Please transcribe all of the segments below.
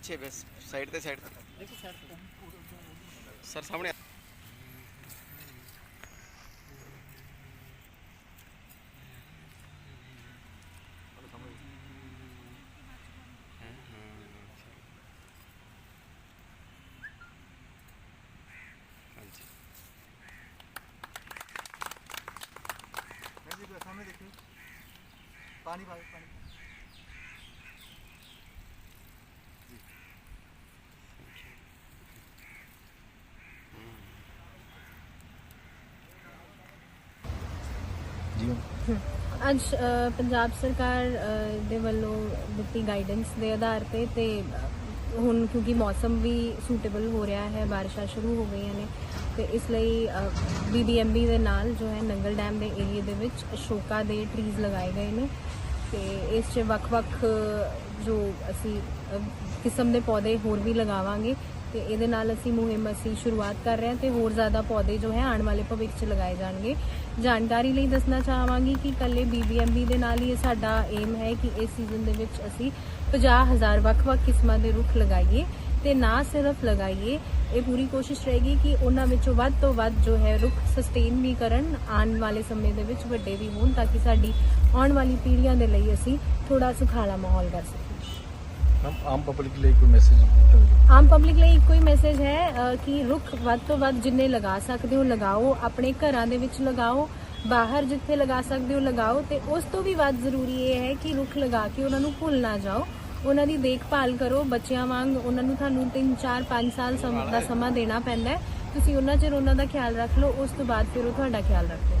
ਪਿੱਛੇ ਬਸ ਸਾਈਡ ਤੇ ਸਾਈਡ ਤੇ ਸਰ ਸਾਹਮਣੇ ਆ। ਹਾਂ, ਹਾਂ, ਹਾਂਜੀ जी तो सामने देखिए पानी पानी पानी ਅੱਜ ਪੰਜਾਬ ਸਰਕਾਰ ਦੇ ਵੱਲੋਂ ਦਿੱਤੀ ਗਾਈਡੈਂਸ ਦੇ ਆਧਾਰ ਤੇ ਤੇ, ਹੁਣ ਕਿਉਂਕਿ ਮੌਸਮ ਵੀ ਸੂਟੇਬਲ ਹੋ ਰਿਹਾ ਹੈ, ਬਾਰਿਸ਼ਾਂ ਸ਼ੁਰੂ ਹੋ ਗਈਆਂ ਨੇ, ਤੇ ਇਸ ਲਈ ਬੀਬੀਐਮਬੀ ਦੇ ਨਾਲ ਜੋ ਹੈ ਨੰਗਲ ਡੈਮ ਦੇ ਏਰੀਆ ਦੇ ਵਿੱਚ ਅਸ਼ੋਕਾ ਦੇ ਟਰੀਜ਼ ਲਗਾਏ ਗਏ ਨੇ, ਤੇ ਇਸ 'ਚ ਵੱਖ-ਵੱਖ ਜੋ ਅਸੀਂ ਕਿਸਮ ਦੇ ਪੌਦੇ ਹੋਰ ਵੀ ਲਗਾਵਾਂਗੇ ਤੇ ਇਹਦੇ ਨਾਲ ਅਸੀਂ ਮੁਹਿੰਮ ਅਸੀਂ ਸ਼ੁਰੂਆਤ ਕਰ ਰਹੇ ਹਾਂ ਤੇ ਹੋਰ ਜ਼ਿਆਦਾ ਪੌਦੇ ਜੋ ਹੈ ਆਉਣ ਵਾਲੇ ਭਵਿੱਖ 'ਚ ਲਗਾਏ ਜਾਣਗੇ। ਜਾਣਕਾਰੀ ਲਈ ਦੱਸਣਾ ਚਾਹਾਂਗੀ ਕਿ ਕੱਲੇ ਬੀਬੀਐਮਬੀ ਦੇ ਨਾਲ ਹੀ ਇਹ ਸਾਡਾ ਏਮ ਹੈ ਕਿ ਇਸ ਸੀਜ਼ਨ ਦੇ ਵਿੱਚ ਅਸੀਂ 50000 ਵੱਖ-ਵੱਖ ਕਿਸਮਾਂ ਦੇ ਰੁੱਖ ਲਗਾਈਏ ਤੇ ਨਾ ਸਿਰਫ ਲਗਾਈਏ, ਇਹ ਪੂਰੀ ਕੋਸ਼ਿਸ਼ ਰਹੇਗੀ ਕਿ ਉਹਨਾਂ ਵਿੱਚੋਂ ਵੱਧ ਤੋਂ ਵੱਧ ਜੋ ਹੈ ਰੁੱਖ ਸਸਟੇਨ ਵੀ ਕਰਨ, ਆਉਣ ਵਾਲੇ ਸਮੇਂ ਦੇ ਵਿੱਚ ਵੱਡੇ ਵੀ ਹੋਣ ਤਾਂ ਕਿ ਸਾਡੀ ਆਉਣ ਵਾਲੀ ਪੀੜ੍ਹੀਆਂ ਦੇ ਲਈ ਅਸੀਂ ਥੋੜਾ ਸੁਖਾਲਾ ਮਾਹੌਲ ਕਰ ਸਕੀਏ। ਆਮ ਪਬਲਿਕ ਲਈ ਕੋਈ ਮੈਸੇਜ ਆਮ ਪਬਲਿਕ ਲਈ ਇੱਕੋ ਹੀ ਮੈਸੇਜ ਹੈ ਕਿ ਰੁੱਖ ਵੱਧ ਤੋਂ ਵੱਧ ਜਿੰਨੇ ਲਗਾ ਸਕਦੇ ਹੋ, ਲਗਾਓ, ਆਪਣੇ ਘਰਾਂ ਦੇ ਵਿੱਚ ਲਗਾਓ, ਬਾਹਰ ਜਿੱਥੇ ਲਗਾ ਸਕਦੇ ਹੋ, ਲਗਾਓ ਤੇ ਉਸ ਤੋਂ ਵੀ ਵੱਧ ਜ਼ਰੂਰੀ ਇਹ ਹੈ ਕਿ ਰੁੱਖ ਲਗਾ ਕੇ ਉਹਨਾਂ ਨੂੰ ਭੁੱਲ ਨਾ ਜਾਓ। ਉਹਨਾਂ ਦੀ ਦੇਖਭਾਲ ਕਰੋ, ਬੱਚਿਆਂ ਵਾਂਗ ਉਹਨਾਂ ਨੂੰ ਤੁਹਾਨੂੰ 3 4 5 ਸਾਲ ਦਾ ਸਮਾਂ ਦੇਣਾ ਪੈਂਦਾ ਤੁਸੀਂ ਉਹਨਾਂ ਚਿਰ ਉਹਨਾਂ ਦਾ ਖਿਆਲ ਰੱਖ ਲਓ, ਉਸ ਤੋਂ ਬਾਅਦ ਫਿਰ ਉਹ ਤੁਹਾਡਾ ਖਿਆਲ ਰੱਖੋ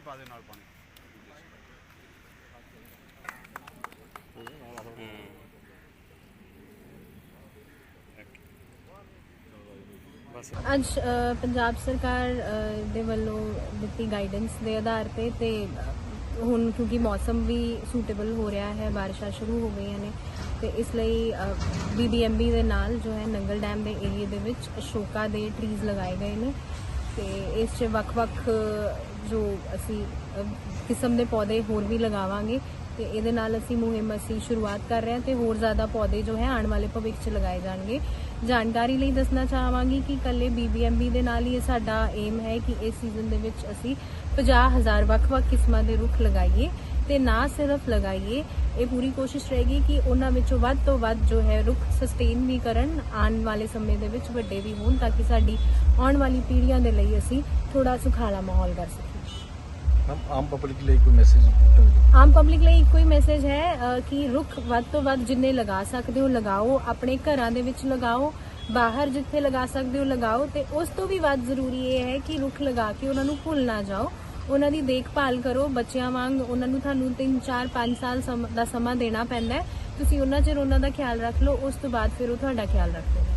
ਜੀ ਪਾ ਦੇ ਨਾਲ ਪਾਣੀ। ਅੱਜ ਅ, ਪੰਜਾਬ ਸਰਕਾਰ ਅ, ਦੇ ਵੱਲੋਂ ਦਿੱਤੀ ਗਾਈਡੈਂਸ ਦੇ ਆਧਾਰ ਤੇ ਤੇ ਅ, ਹੁਣ ਕਿਉਂਕਿ ਮੌਸਮ ਵੀ ਸੂਟੇਬਲ ਹੋ ਰਿਹਾ ਹੈ ਬਾਰਿਸ਼ਾਂ ਸ਼ੁਰੂ ਹੋ ਗਈਆਂ ਨੇ ਤੇ ਇਸ ਲਈ ਬੀਬੀਐਮਬੀ ਦੇ ਨਾਲ ਜੋ ਹੈ ਨੰਗਲ ਡੈਮ ਦੇ ਏਰੀਆ ਦੇ ਵਿੱਚ ਅਸ਼ੋਕਾ ਦੇ ਟਰੀਜ਼ ਲਗਾਏ ਗਏ ਨੇ। ਤੇ ਇਸ 'ਚ ਵੱਖ-ਵੱਖ ਜੋ ਅਸੀਂ ਕਿਸਮ ਦੇ ਪੌਦੇ ਹੋਰ ਵੀ ਲਗਾਵਾਂਗੇ ਤੇ ਇਹਦੇ ਨਾਲ ਅਸੀਂ ਮੁਹਿੰਮ ਅਸੀਂ ਸ਼ੁਰੂਆਤ ਕਰ ਰਹੇ ਹਾਂ ਤੇ ਹੋਰ ਜ਼ਿਆਦਾ ਪੌਦੇ ਜੋ ਹੈ ਆਉਣ ਵਾਲੇ ਭਵਿੱਖ 'ਚ ਲਗਾਏ ਜਾਣਗੇ। ਜਾਣਕਾਰੀ ਲਈ ਦੱਸਣਾ ਚਾਹਾਂਗੀ ਕਿ ਕੱਲੇ ਬੀਬੀਐਮਬੀ ਦੇ ਨਾਲ ਹੀ ਇਹ ਸਾਡਾ ਏਮ ਹੈ ਕਿ ਇਸ ਸੀਜ਼ਨ ਦੇ ਵਿੱਚ ਅਸੀਂ 50000 ਵੱਖ-ਵੱਖ ਕਿਸਮਾਂ ਦੇ ਰੁੱਖ ਲਗਾਈਏ। ਤੇ ਨਾ ਸਿਰਫ ਲਗਾਈਏ ਇਹ ਪੂਰੀ ਕੋਸ਼ਿਸ਼ ਰਹੇਗੀ ਕਿ ਉਹਨਾਂ ਵਿੱਚੋਂ ਵੱਧ ਤੋਂ ਵੱਧ ਜੋ ਹੈ ਰੁੱਖ ਸਸਟੇਨ ਵੀ ਕਰਨ ਆਉਣ ਵਾਲੇ ਸਮੇਂ ਦੇ ਵਿੱਚ ਵੱਡੇ ਵੀ ਹੋਣ ਤਾਂ ਕਿ ਸਾਡੀ ਆਉਣ ਵਾਲੀ ਪੀੜ੍ਹੀਆਂ ਦੇ ਲਈ ਅਸੀਂ ਥੋੜਾ ਸੁਖਾਲਾ ਮਾਹੌਲ ਕਰ ਸਕੀਏ। ਆਮ ਪਬਲਿਕ ਲਈ ਕੋਈ ਮੈਸੇਜ ਆਮ ਪਬਲਿਕ ਲਈ ਕੋਈ ਮੈਸੇਜ ਹੈ ਕਿ ਰੁੱਖ ਵੱਧ ਤੋਂ ਵੱਧ ਜਿੰਨੇ ਲਗਾ ਸਕਦੇ ਹੋ ਲਗਾਓ ਆਪਣੇ ਘਰਾਂ ਦੇ ਵਿੱਚ ਲਗਾਓ ਬਾਹਰ ਜਿੱਥੇ ਲਗਾ ਸਕਦੇ ਹੋ ਲਗਾਓ ਤੇ ਉਸ ਤੋਂ ਵੀ ਵੱਧ ਜ਼ਰੂਰੀ ਇਹ ਹੈ ਕਿ ਰੁੱਖ ਲਗਾ ਕੇ ਉਹਨਾਂ ਨੂੰ ਭੁੱਲ ਨਾ ਜਾਓ। ਉਹਨਾਂ ਦੀ ਦੇਖਭਾਲ ਕਰੋ, ਬੱਚਿਆਂ ਵਾਂਗ ਉਹਨਾਂ ਨੂੰ ਤੁਹਾਨੂੰ 3 4 5 ਸਾਲ ਸਮ- ਦਾ ਸਮਾਂ ਦੇਣਾ ਪੈਂਦਾ ਤੁਸੀਂ ਉਹਨਾਂ ਚਿਰ ਉਹਨਾਂ ਦਾ ਖਿਆਲ ਰੱਖ ਲਓ, ਉਸ ਤੋਂ ਬਾਅਦ ਫਿਰ ਉਹ ਤੁਹਾਡਾ ਖਿਆਲ ਰੱਖਦੇ